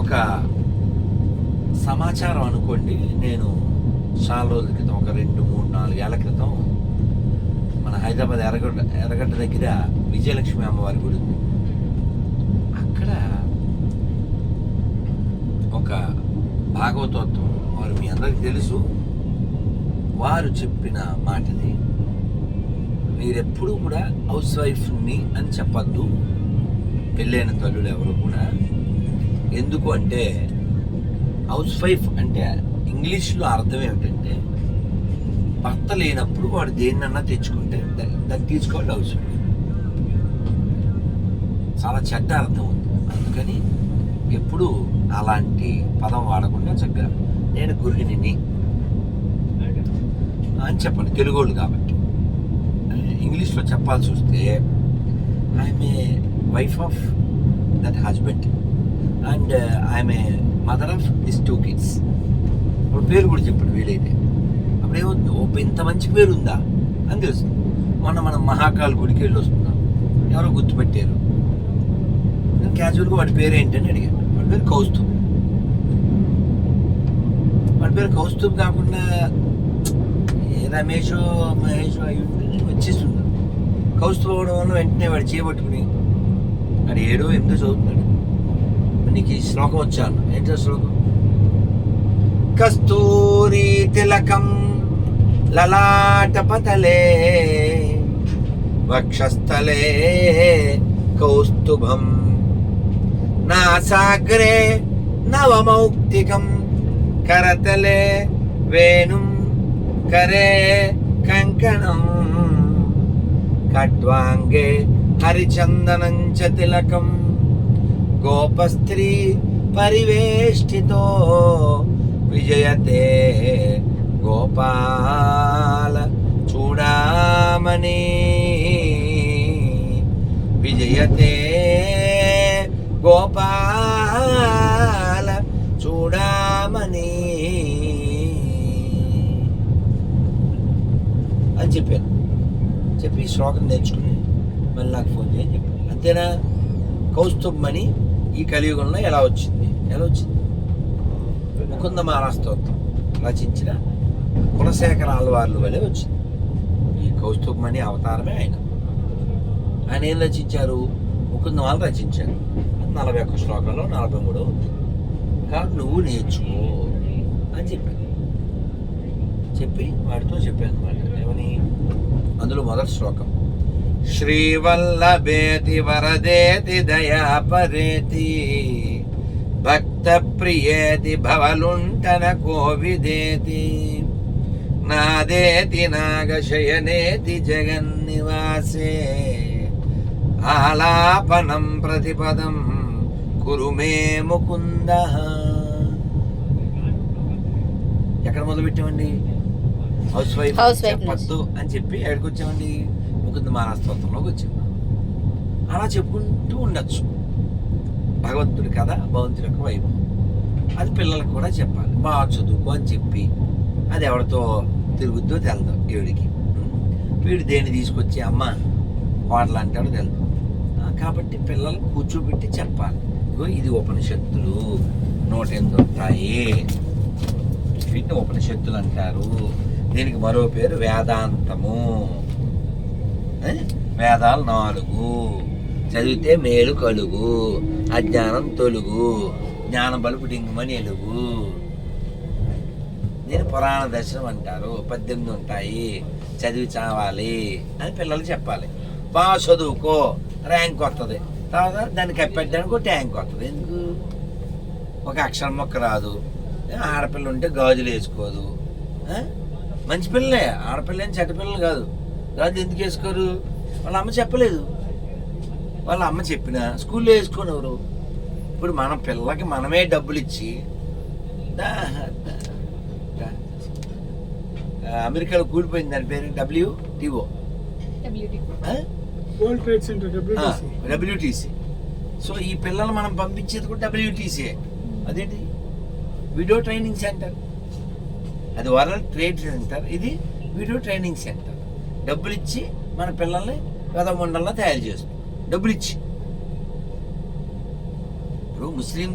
ఒక సమాచారం అనుకోండి. నేను చాలా రోజుల క్రితం ఒక రెండు మూడు నాలుగు ఏళ్ళ క్రితం మన హైదరాబాద్ ఎర్రగడ్డ ఎర్రగడ్డ దగ్గర విజయలక్ష్మి అమ్మవారి గుడి ఉంది. అక్కడ ఒక భాగవతోత్వం వారు మీ అందరికి తెలుసు. వారు చెప్పిన మాటది మీరెప్పుడూ కూడా హౌస్ వైఫ్ని అని చెప్పద్దు. పెళ్ళైన తల్లులు ఎవరు కూడా ఎందుకు అంటే హౌస్ వైఫ్ అంటే ఇంగ్లీష్లో అర్థం ఏమిటంటే భర్త లేనప్పుడు వాడు దేన్నన్నా తెచ్చుకుంటే దాన్ని తీసుకోవాలి హౌస్ వైఫ్. చాలా చెడ్డ అర్థం ఉంది. అందుకని ఎప్పుడు అలాంటి పదం వాడకుండా చక్కగా నేను గురుగిని అని చెప్పండి తెలుగు వాళ్ళు కాబట్టి. ఇంగ్లీష్లో చెప్పాల్సి వస్తే I'm a wife of that husband. And ఆమె mother of this two kids ఇప్పుడు పేరు కూడా చెప్పండి వీలైతే. అప్పుడు ఏమవుతుంది ఓ ఇంత మంచి పేరు ఉందా అని తెలుస్తుంది. మొన్న మనం మహాకాల్ గుడికి వెళ్ళి వస్తున్నాం. ఎవరో గుర్తుపెట్టారు. నేను క్యాజువల్గా వాడి పేరు ఏంటని అడిగాను. వాడి పేరు కౌస్తుభ్. వాడి పేరు కౌస్తుభ్ కాకుండా రమేష్ రమేషో మహేషో అయి ఉంటే వచ్చేస్తున్నాడు వచ్చేస్తున్నాను కౌస్తుభ్ అవడం వల్ల వెంటనే వాడు చేయబట్టుకుని వాడు ఏడో ఎనిమిదో చదువుతున్నాడు. నీకు శ్లోకం వచ్చాను. ఏంటో శ్లోకం? కస్తూరి తిలకం లలాటపతలే వక్షస్థలే కౌస్తుభం. నాసాగ్రే నవమౌక్తికం కరతలే వేణుం కరే కంకణం. ఖడ్వాంగే హరిచందనం చ తిలకం. గోపస్త్రీ పరివేష్టితో విజయతే గోపాల చూడామణి. విజయతే గోపాల చూడామణి అని చెప్పాను. చెప్పి శ్లోకం నేర్చుకుని మళ్ళీ నాకు ఫోన్ చేయని చెప్పాను. అంతేనా? కౌస్తుభమణి ఈ కలియుగంలో ఎలా వచ్చింది? ఎలా వచ్చింది? ముకుంద మహారాస్తోత్రం రచించిన కులశేఖర ఆల్వార్లు వలె వచ్చింది. ఈ కౌస్తుభమణి అవతారమే ఆయన. ఆయన ఏం రచించారు? ముకుంద వాళ్ళు రచించారు. నలభై ఒక్క శ్లోకంలో నలభై మూడో ఉంది. కాబట్టి నువ్వు నేర్చుకో అని చెప్పాను చెప్పి వాడితో చెప్పాను అనమాట. ఏమని? అందులో మొదటి శ్లోకం. శ్రీవల్లభేతి వరదేతి దయాపరేతి భక్త ప్రియేతి భవలుంటన కోవిదేతి నాదేతి నాగశయనేతి జగన్నివాసే ఆలాపనం ప్రతిపదం కురు మే ముకుంద ఎక్కడ మొదలు పెట్టామండి హౌస్ వైఫ్ చెప్పద్దు అని చెప్పి ఎక్కడికి వచ్చామండి ముకుంద మహారాస్తోత్రంలోకి వచ్చింది అలా చెప్పుకుంటూ ఉండొచ్చు. భగవంతుడి కథ భగవంతుడి యొక్క వైభవం. అది పిల్లలకు కూడా చెప్పాలి. బాగా చదువుకో అని చెప్పి అది ఎవరితో తిరుగుద్దో తెలదాం దేవుడికి వీడు దేన్ని తీసుకొచ్చి అమ్మ కోడలు అంటాడు తెలదు. కాబట్టి పిల్లలు కూర్చోబెట్టి చెప్పాలి. ఇగో ఇది ఉపనిషత్తులు. నూట ఎనిమిది ఉంటాయి. వీటిని ఉపనిషత్తులు అంటారు. దీనికి మరో పేరు వేదాంతము. వేదాలు నాలుగు. చదివితే మేలు కలుగు. అజ్ఞానం తొలుగు. జ్ఞానం బలుపు డింగుమని ఎలుగు నేను పురాణ దర్శనం అంటారు. పద్దెనిమిది ఉంటాయి. చదివి చావాలి అని పిల్లలు చెప్పాలి. బాగా చదువుకో. ర్యాంక్ వస్తుంది తర్వాత దాన్ని కప్పెట్టడానికి ఒక ట్యాంక్ వస్తుంది ఎందుకు? ఒక అక్షరం మొక్క రాదు. ఆడపిల్ల ఉంటే గాజులు వేసుకోదు. మంచి పిల్లలే. ఆడపిల్ల ఏం చెడ్డ పిల్లలు కాదు. గాజులు ఎందుకు వేసుకోరు? వాళ్ళ అమ్మ చెప్పలేదు. వాళ్ళ అమ్మ చెప్పిన స్కూల్లో వేసుకోని ఎవరు ఇప్పుడు మన పిల్లకి మనమే డబ్బులు ఇచ్చి అమెరికాలో కూలిపోయింది. దాని పేరు W TO world trade centre WTC WTC so. ఈ పిల్లలు మనం పంపించేది కూడా డబ్ల్యూటీసీ అదేంటి? Video training centre. అది వరల్డ్ ట్రేడ్ సెంటర్. ఇది వీడియో ట్రైనింగ్ సెంటర్. డబ్బులు ఇచ్చి మన పిల్లల్ని వెదమండలంలో తయారు చేస్తుంది. డబ్బులు ఇచ్చి ఇప్పుడు ముస్లిం